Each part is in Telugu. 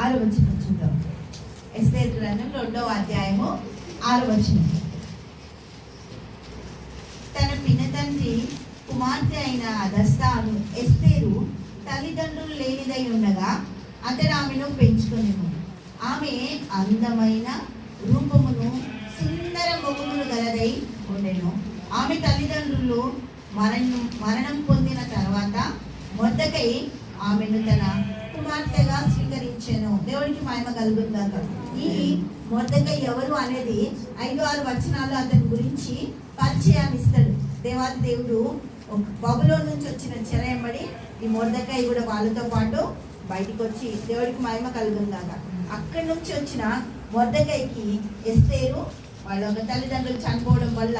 ఆరు వచ్చిన చూద్దాం. ఎస్తే గ్రంథం రెండవ అధ్యాయము ఆరు వచ్చిన తన పినతండ్రి కుమార్తె అయిన దస్తాను ఎస్తేరు తల్లిదండ్రులు లేనిదై ఉండగా అతడు ఆమెను పెంచుకునేము ఆమె అందమైన రూపమును సుందర ముఖమును గలదై ఉండెను. ఆమె తల్లిదండ్రులు మరణం మరణం పొందిన తర్వాత మొదకై ఆమెను తన కుమార్తెగా స్వీకరించాను. దేవుడికి మాయమ కలుగుందాక ఈ మొద్దకై ఎవరు అనేది ఐదు ఆరు వచనాలు అతని గురించి పరిచయాన్ని ఇస్తాడు. దేవాది దేవుడు బబులో నుంచి వచ్చిన చెరయమ్మడి ఈ మొదకాయ కూడా వాళ్ళతో పాటు బయటికి వచ్చి దేవుడికి మహిమ కలుగుందాక అక్కడి నుంచి వచ్చిన మొదకాయకి ఎస్తేరు వాళ్ళ ఒక తల్లిదండ్రులు చనిపోవడం వల్ల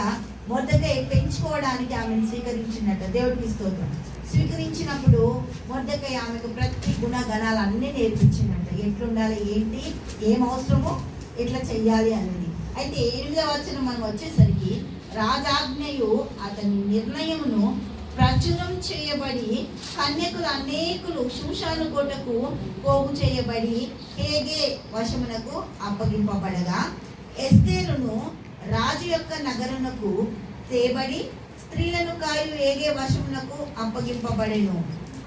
మొదటగా పెంచుకోవడానికి ఆమెను స్వీకరించినట్టు దేవుడికి స్తోత్రం. స్వీకరించినప్పుడు మొదటగా ఆమెకు ప్రతి గుణగణాలు అన్నీ నేర్పించినట్ట. ఎట్లుండాలి ఏంటి ఏం అవసరమో ఎట్లా చెయ్యాలి అనేది. అయితే ఎనిమిదవ వచ్చిన మనం వచ్చేసరికి రాజాజ్ఞయు అతని నిర్ణయమును ప్రచురం చేయబడి కన్యకులు అనేకులు శూషాను కోటకు పోగు చేయబడి హేగే వశమునకు అప్పగింపబడగా ఎస్తేరును రాజు యొక్క నగరునకు తేబడి స్త్రీలను కాయలు ఏగే వశమునకు అప్పగింపబడెను.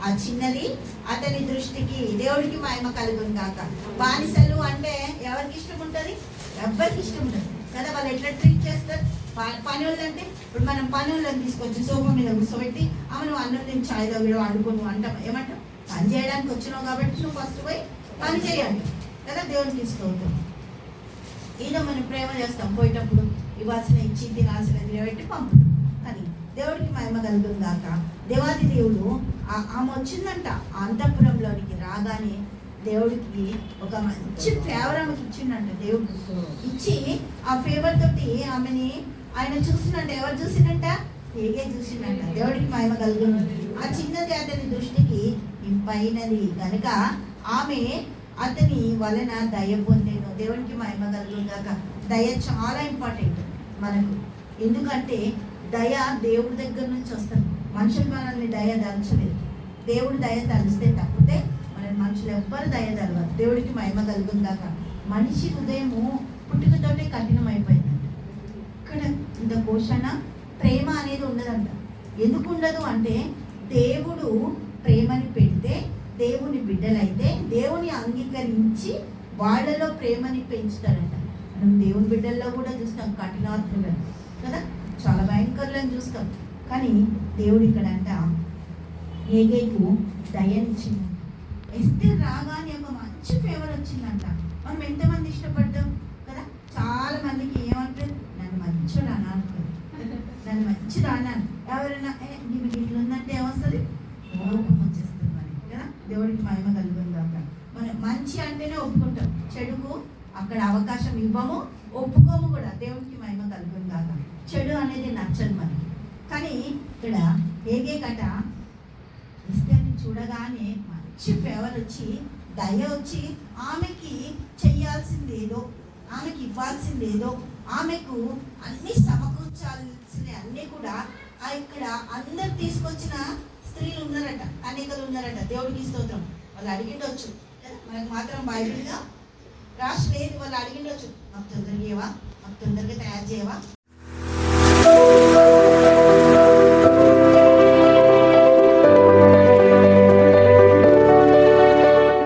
ఆ చిన్నది అతని దృష్టికి దేవుడికి మహిమ కలుగును కాక బానిసలు అంటే ఎవరికి ఇష్టం ఉంటుంది ఎవరికి ఇష్టం ఉంటుంది కదా వాళ్ళు ఎట్లా ట్రీట్ చేస్తారు? ప- పని వాళ్ళు అంటే ఇప్పుడు మనం పని వాళ్ళని తీసుకొచ్చి సోఫా మీద కూర్చోబెట్టి ఆమె నువ్వు అన్నం నేను చాయ్ దగ్గర అడుగును అంటాం ఏమంటాం? పని చేయడానికి వచ్చినావు కాబట్టి నువ్వు ఫస్ట్ పోయి పని చేయండి. కదా దేవుడిని తీసుకోవద్దాం ఏదో మనం ప్రేమ చేస్తాం. పోయేటప్పుడు ఇవ్వాల్సిన ఇచ్చి తినాల్సిన తినబెట్టి పంపుతాం. కానీ దేవుడికి మహిమ కలుగుతుంది గాక. దేవాది దేవుడు ఆమె వచ్చిందంట. అంతఃపురంలోనికి రాగానే దేవుడికి ఒక మంచి ఫేవర్ ఆమెకి ఇచ్చిండంట దేవుడు. ఇచ్చి ఆ ఫేవర్ తోటి ఆమెని ఆయన చూసినంట ఎవరు చూసినంట ఏగే చూసిండంట దేవుడికి మహిమ కలుగుతుంది. ఆ చిన్నది అతని దృష్టికి ఇంపైనది కనుక ఆమె అతని వలన దయ పొందే దేవునికి మహిమ కలుగుగాక దయ చాలా ఇంపార్టెంట్ మనకు. ఎందుకంటే దయ దేవుడి దగ్గర నుంచి వస్తుంది. మనుషులు మనల్ని దయ దలచలేదు దేవుడు దయ తలిస్తే తప్పితే మన మనుషులు ఎవ్వరు దయ తలవరు. దేవుడికి మహిమ కలుగుగాక మనిషి హృదయము పుట్టుకతోటే కఠినమైపోయిందంట. ఇక్కడ ఇంత పోషణ ప్రేమ అనేది ఉండదంట. ఎందుకు ఉండదు అంటే దేవుడు ప్రేమని పెడితే దేవుని బిడ్డలైతే దేవుని అంగీకరించి వాళ్ళలో ప్రేమని పెంచుతారంట. మనం దేవుని బిడ్డల్లో కూడా చూస్తాం కఠినార్థులను కదా? చాలా భయంకరులను చూస్తాం. కానీ దేవుడు ఇక్కడ అంట ఏగేకు దయనిచ్చింది ఎస్తే రాగానే ఒక మంచి ఫేవర్ వచ్చిందంట. మనం ఎంతమంది ఇష్టపడ్డాం? కదా? చాలా మందికి ఏమంటారు? నన్ను మంచిగా అనాలి నన్ను మంచిగా అన్నాను ఎవరైనా "ఏ, నీకు ఇట్లా ఉందంటే ఏమొస్తుంది? కోపం వచ్చేస్తుంది మరి. కదా? దేవుడికి మహిమ కలుగుతుంది. మంచి అంటేనే ఒప్పుకుంటాం. చెడుకు అక్కడ అవకాశం ఇవ్వము ఒప్పుకోము కూడా. దేవుడికి మహిమ కలుగుందాక చెడు అనేది నచ్చదు మనకి కానీ ఇక్కడ ఏగే కట ఇస్తేని చూడగానే మంచి ఫేవర్ వచ్చి దయ వచ్చి ఆమెకి చెయ్యాల్సింది ఏదో ఆమెకి ఇవ్వాల్సింది ఏదో ఆమెకు అన్ని సమకూర్చాల్సిన అన్నీ కూడా ఆ ఇక్కడ అందరు తీసుకొచ్చిన స్త్రీలు ఉన్నారట అనేకలు ఉన్నారట. దేవుడికి స్తోత్రం. వాళ్ళు అడిగిండొచ్చు మనకు మాత్రం బైబిల్గా రాసి లేదు వాళ్ళు అడిగిండొచ్చు. మాకు తొందరగా ఇవ్వవా మాకు తొందరగా తయారు చేయవా?